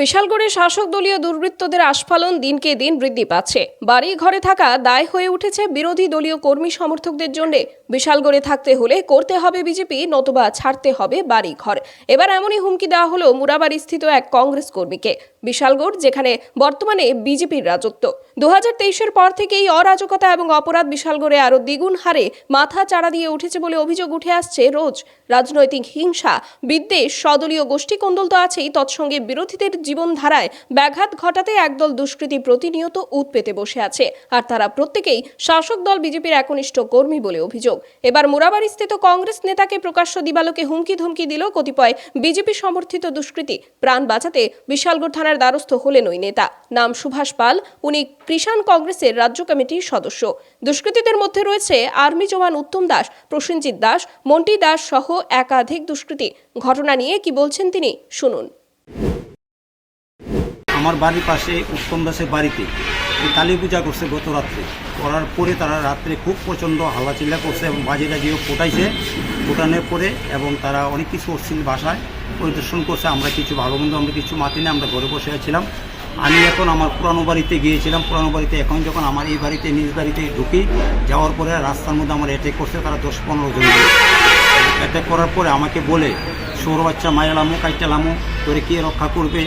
বিশালগড়ে শাসক দলীয় দুর্বৃত্তদের আস্ফালন দিনকে দিন বৃদ্ধি পাচ্ছে। বাড়ি ঘরে থাকা দায় হয়ে উঠেছে বিরোধী দলীয় কর্মী সমর্থকদের জন্য। বিশালগড়ে থাকতে হলে করতে হবে বিজেপি, নতুবা ছাড়তে হবে বাড়ি ঘর এবার এমনই হুমকি দেওয়া হলো মুরাবাড়ি স্থিত এক কংগ্রেস কর্মীকে। বিশালগড়, যেখানে বর্তমানে বিজেপির রাজত্ব। দু হাজার পর থেকেই অরাজকতা এবং অপরাধ বিশালগড়ে আরও দ্বিগুণ হারে মাথা চাড়া দিয়ে উঠেছে বলে অভিযোগ উঠে আসছে রোজ। রাজনৈতিক হিংসা, বিদ্বেষ স্বদলীয় গোষ্ঠী কোন্দল তো আছেই, তৎসঙ্গে বিরোধীদের জীবনধারায় ব্যাঘাত ঘটাতে একদল দুষ্কৃতী প্রতিনিয়ত উৎ পেতে বসে আছে। আর তারা প্রত্যেকেই শাসক দল বিজেপির একনিষ্ঠ কর্মী বলে অভিযোগ। এবার মুরাবাড়ি স্থিত কংগ্রেস নেতাকে প্রকাশ্য দিবালোকে হুমকি ধমকি দিল কতিপয় বিজেপি সমর্থিত দুষ্কৃতী। প্রাণ বাঁচাতে বিশালগড় থানার দ্বারস্থ হলেন ওই নেতা। নাম সুভাষ পাল, উনি কৃষাণ কংগ্রেসের রাজ্য কমিটির সদস্য। দুষ্কৃতীদের মধ্যে রয়েছে আর্মি জওয়ান উত্তম দাস, প্রসেনজিৎ দাস, মন্টি দাস সহ একাধিক দুষ্কৃতী। ঘটনা নিয়ে কি বলছেন তিনি, শুনুন। আমার বাড়ির পাশে উত্তম দাসের বাড়িতে কালী পূজা করছে গত রাত্রে। করার পরে তারা রাত্রে খুব প্রচণ্ড হাল্লাচিল্লা করছে এবং বাজে গাজিও ফোটাইছে। ফোটানোর পরে এবং তারা অনেক কিছু অশ্লীল ভাষায় পরিদর্শন করছে। আমরা কিছু ভালো বন্ধু আমরা কিছু মাতি না, আমরা ঘরে বসে ছিলাম আমি এখন আমার পুরানো বাড়িতে গিয়েছিলাম, পুরানো বাড়িতে এখন যখন আমার এই বাড়িতে, নিজ বাড়িতে ঢুকি, যাওয়ার পরে রাস্তার মধ্যে আমার অ্যাটেক করছে তারা দশ পনেরো জন। অ্যাটেক করার পরে আমাকে বলে সৌর বাচ্চা মায়ালামো কাইটালামো তোরে কে রক্ষা করবে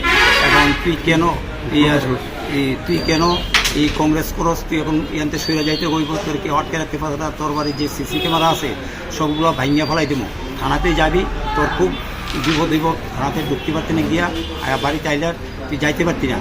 এবং তুই কেন এই তুই কেন এই কংগ্রেস করস? তুই এখন ইয়ান্তে সইরা যাইতে হইব, তোর কে আটকে রাখতে পারবে তোর বাড়ির যে সিসি ক্যামেরা আছে, সবগুলো ভাঙিয়া ফেলাই দেবো থানাতে যাবি, তোর খুব বিপদ হইব থানাতে ঢুকতে পারতি না গিয়া বাড়িতে আইলার তুই যাইতে পারতি না।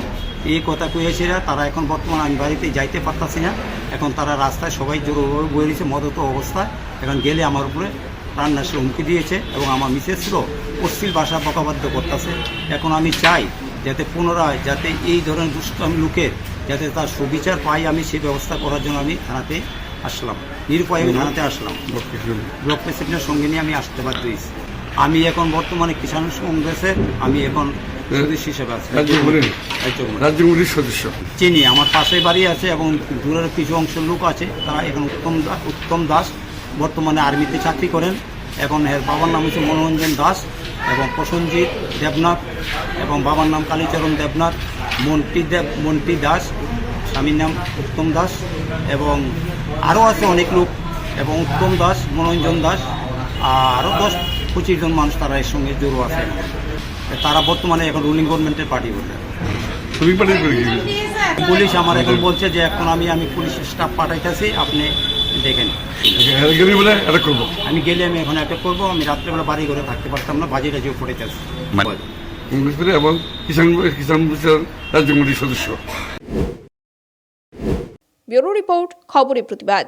এই কথা কইয়াছিরা তারা এখন বর্তমানে আমি বাড়িতে যাইতে পারতাছি না। এখন তারা রাস্তায় সবাই জোরভাবে বয়ে দিয়েছে মদত অবস্থায় এখন গেলে আমার উপরে প্রাণনাশের হুমকি দিয়েছে এবং আমার মিসেসরও অশ্লীল ভাষা বকাবাদ্য করতেছে। এখন আমি চাই যাতে পুনরায় যাতে এই ধরনের দুষ্টামি লোকের যাতে তার সুবিচার পাই আমি সেই ব্যবস্থা করার জন্য আমি থানাতে আসলাম। নিরুপায় আমি থানাতে আসলাম। ব্লক প্রেসিডেন্টের সঙ্গে নিয়ে আমি আসতে বাধ্য হয়েছি। আমি এখন বর্তমানে কিষাণ কংগ্রেসের আমি এখন সদস্য হিসেবে আছি। রাজ্য চিনি আমার পাশে বাড়ি আছে এবং দূরের কিছু অংশের লোক আছে তারা এখন উত্তম উত্তম দাস। বর্তমানে আর্মিতে চাকরি করেন। এখন এর বাবার নাম হচ্ছে মনোরঞ্জন দাস এবং প্রসঞ্জিৎ দেবনাথ এবং বাবার নাম কালীচরণ দেবনাথ মন্টি দেব মন্টি দাস স্বামীর নাম উত্তম দাস এবং আরও আছে অনেক লোক এবং উত্তম দাস মনোরঞ্জন দাস আরও দশ পঁচিশ জন মানুষ তারা এর সঙ্গে জড়ো আছে। তারা বর্তমানে এখন রুলিং গভর্নমেন্টের পার্টি বলে। পুলিশ আমার এখন বলছে যে এখন আমি আমি পুলিশ স্টাফ পাঠাইতেছি আপনি দেখেন বলে করব? আমি গেলে আমি এখন অ্যাটাক করব আমি রাত্রেবেলা বাড়ি ঘরে থাকতে পারতাম না বাজি টাজিও পড়েতেছি। এবং কিষাণ কিষাণ রাজ্য কমিটির সদস্য। ব্যুরো রিপোর্ট খবরের প্রতিবাদ।